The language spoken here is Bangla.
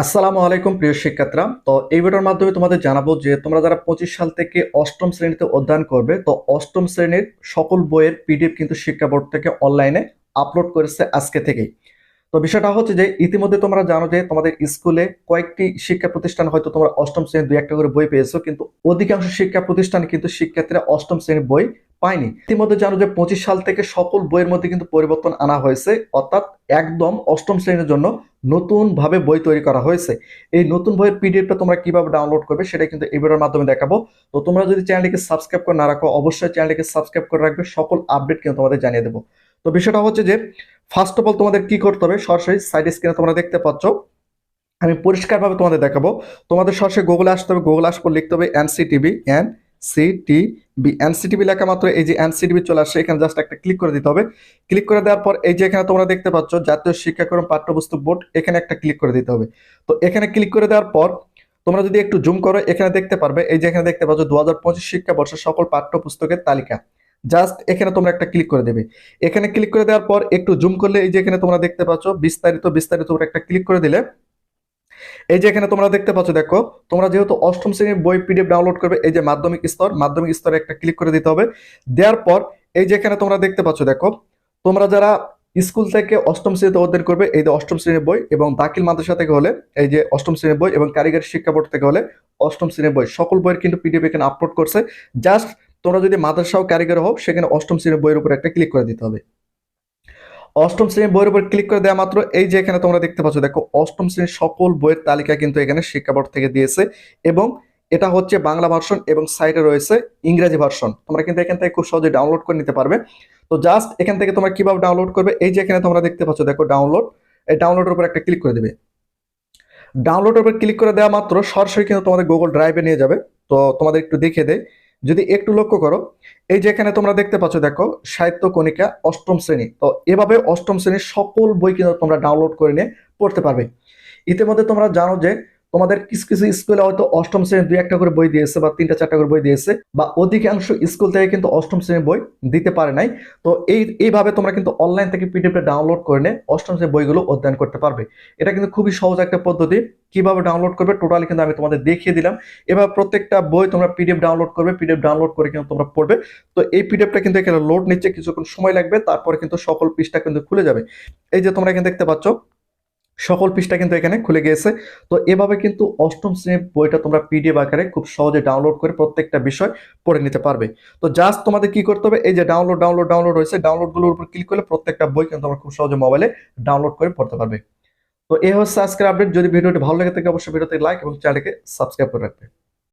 আসসালামু আলাইকুম প্রিয় শিক্ষার্থীরা। তো এই ভিডিওর মাধ্যমে তোমাদের জানাব যে তোমরা যারা পঁচিশ সাল থেকে অষ্টম শ্রেণীতে অধ্যয়ন করবে, তো অষ্টম শ্রেণির সকল বইয়ের পিডিএফ কিন্তু শিক্ষা বোর্ড থেকে অনলাইনে আপলোড করেছে আজকে থেকেই। তো বিষয়টা হচ্ছে যে ইতিমধ্যে তোমরা জানো যে তোমাদের স্কুলে কয়েকটি শিক্ষা প্রতিষ্ঠান হয়তো তোমরা অষ্টম শ্রেণির দুই একটা করে বই পেয়েছ, কিন্তু অধিকাংশ শিক্ষা প্রতিষ্ঠান কিন্তু শিক্ষার্থীরা অষ্টম শ্রেণির বই পায়নি। ইতিমধ্যে জানো যে পঁচিশ সাল থেকে সকল বইয়ের মধ্যে কিন্তু পরিবর্তন আনা হয়েছে। অর্থাৎ একদম অষ্টম শ্রেণির জন্য নতুন ভাবে বই তৈরি করা হয়েছে। এই নতুন বইয়ের পিডিএফটা তোমরা কীভাবে ডাউনলোড করবে সেটা কিন্তু এই ভিডিওর মাধ্যমে দেখাবো। তো তোমরা যদি চ্যানেলটিকে সাবস্ক্রাইব করে না রাখো, অবশ্যই চ্যানেলটিকে সাবস্ক্রাইব করে রাখবে। সকল আপডেট কিন্তু তোমাদের জানিয়ে দেবো। তো বিষয়টা হচ্ছে যে ফার্স্ট অফ অল তোমাদের কি করতে হবে? সরাসরি সাইড স্ক্রিনে তোমরা দেখতে পাচ্ছ। আমি পরিষ্কারভাবে তোমাদের দেখাবো। তোমাদের সরাসরি গুগলে আসতে হবে। গুগল পর লিখতে হবে NCTB N C T B NCTB লেখা মাত্র, এই যে এনসিটিভি চলে আসছে, এখানে জাস্ট একটা ক্লিক করে দিতে হবে। ক্লিক করে দেওয়ার পর এই যে এখানে তোমরা দেখতে পাচ্ছ, জাতীয় শিক্ষাক্রম পাঠ্যপুস্তক বোর্ড, এখানে একটা ক্লিক করে দিতে হবে। তো এখানে ক্লিক করে দেওয়ার পর তোমরা যদি একটু জুম করো, এখানে দেখতে পারবে, এই যে এখানে দেখতে পাচ্ছ দু হাজার পঁচিশ শিক্ষাবর্ষের সকল পাঠ্যপুস্তকের তালিকা। জাস্ট এখানে তোমরা একটা ক্লিক করে দেবে। এখানে ক্লিক করে দেওয়ার পর একটু জুম করলে এই যে এখানে তোমরা দেখতে পাচ্ছ, বিস্তারিত বিস্তারিত একটা ক্লিক করে দিলে এই যে এখানে তোমরা দেখতে পাচ্ছ, দেখো, তোমরা যেহেতু অষ্টম শ্রেণির বই পিডিএফ ডাউনলোড করবে, এই যে মাধ্যমিক স্তর, মাধ্যমিক স্তরে একটা ক্লিক করে দিতে হবে। দেওয়ার পর, এই যে এখানে তোমরা দেখতে পাচ্ছ, দেখো, তোমরা যারা স্কুল থেকে অষ্টম শ্রেণীতে অধ্যয়ন করবে, এই যে অষ্টম শ্রেণির বই এবং দাখিল মাদ্রাসা থেকে হলে, এই যে অষ্টম শ্রেণির বই এবং কারিগরি শিক্ষা বোর্ড থেকে হলে অষ্টম শ্রেণির বই, সকল বইয়ের কিন্তু পিডিএফ এখানে আপলোড করছে। জাস্ট তোমরা যদি মাদ্রাসা ও কারিগর হও, সেখানে অষ্টম শ্রেণির বইয়ের উপর একটা ক্লিক করে দিতে হবে। অষ্টম শ্রেণির বইয়ের উপর ক্লিক করে দেওয়া মাত্র এই যে এখানে তোমরা দেখতে পাচ্ছ, দেখো অষ্টম শ্রেণির সকল বইয়ের তালিকা কিন্তু এখানে শিক্ষা বোর্ড থেকে দিয়েছে এবং এটা হচ্ছে বাংলা ভার্সন এবং সাইটে রয়েছে ইংরেজি ভার্সন তোমরা কিন্তু এখান থেকে খুব সহজে ডাউনলোড করে নিতে পারবে। তো জাস্ট এখান থেকে তোমরা কীভাবে ডাউনলোড করবে, এই যে এখানে তোমরা দেখতে পাচ্ছ, দেখো ডাউনলোড এই ডাউনলোডের উপর একটা ক্লিক করে দেবে। ডাউনলোডের উপর ক্লিক করে দেওয়া মাত্র সরাসরি কিন্তু তোমাদের গুগল ড্রাইভে নিয়ে যাবে। তো তোমাদের একটু দেখিয়ে দেয় যদি একটু লক্ষ্য করো, এই যে এখানে তোমরা দেখতে পাচ্ছ, দেখো, সাহিত্য কণিকা অষ্টম শ্রেণি। তো এভাবে অষ্টম শ্রেণির সকল বই কিন্তু তোমরা ডাউনলোড করে নিয়ে পড়তে পারবে। ইতিমধ্যে তোমরা জানো যে তোমাদের কিছু কিছু স্কুলে হয়তো অষ্টম শ্রেণির দুই একটা করে বই দিয়েছে বা তিনটা চারটা করে বই দিয়েছে বা অধিকাংশ স্কুল থেকে কিন্তু অষ্টম শ্রেণির বই দিতে পারে নাই। তো এই, এইভাবে তোমরা কিন্তু অনলাইন থেকে পিডিএফটা ডাউনলোড করে নিয়ে অষ্টম শ্রেণির বইগুলো অধ্যয়ন করতে পারবে। এটা কিন্তু খুবই সহজ একটা পদ্ধতি। কীভাবে ডাউনলোড করবে টোটালি কিন্তু আমি তোমাদের দেখিয়ে দিলাম। এবার প্রত্যেকটা বই তোমরা পিডিএফ ডাউনলোড করবে পিডিএফ ডাউনলোড করে কিন্তু তোমরা পড়বে। তো এই পিডিএফটা কিন্তু এখানে লোড নিচ্ছে, কিছুক্ষণ সময় লাগবে, তারপরে কিন্তু সকল পৃষ্ঠা কিন্তু খুলে যাবে। এই যে তোমরা এখানে দেখতে পাচ্ছ সকল পৃষ্ঠা কিন্তু এখানে খুলে গিয়েছে। তো এভাবে কিন্তু অষ্টম শ্রেণির বইটা তোমরা পিডিএফ আকারে খুব সহজে ডাউনলোড করে প্রত্যেকটা বিষয় পড়ে নিতে পারবে। তো জাস্ট তোমাদের কি করতে হবে? এই যে ডাউনলোড ডাউনলোড ডাউনলোড হয়েছে ডাউনলোডগুলোর উপর ক্লিক করলে প্রত্যেকটা বই কিন্তু তোমরা খুব সহজে মোবাইলে ডাউনলোড করে পড়তে পারবে। তো এই হচ্ছে আজকের আপডেট যদি ভিডিওটি ভালো লাগে থাকে, অবশ্যই ভিডিওতে লাইক এবং চ্যানেলকে সাবস্ক্রাইব করে রাখবে।